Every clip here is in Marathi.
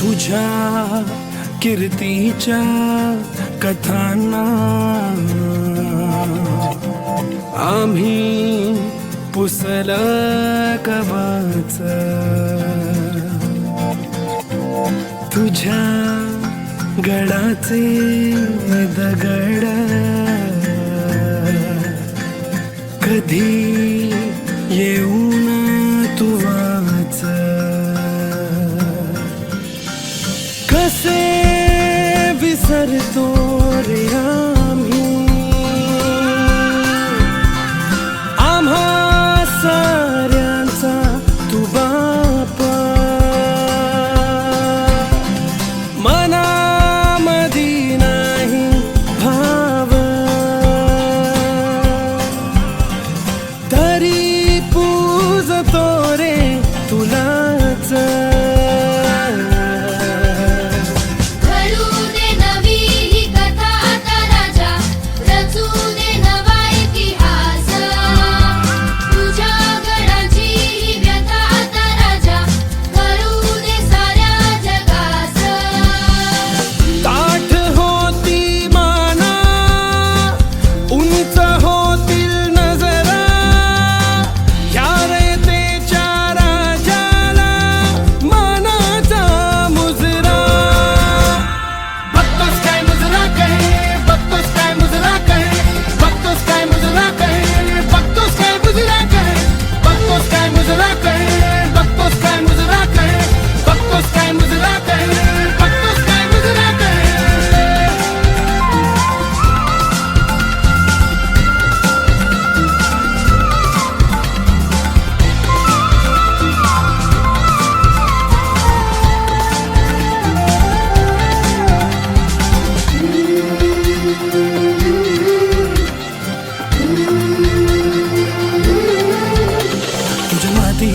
तुझ्या कीर्तीच्या कथांना आम्ही पुसल कवाच. तुझ्या गडाचे दगड कधी येऊन तू वाच. कसे विसरतो cantor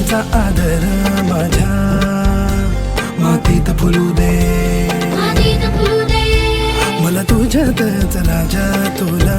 तुझा आदर माझ्या मातीत फुलू दे. मला तुझ्यातच राजा तुला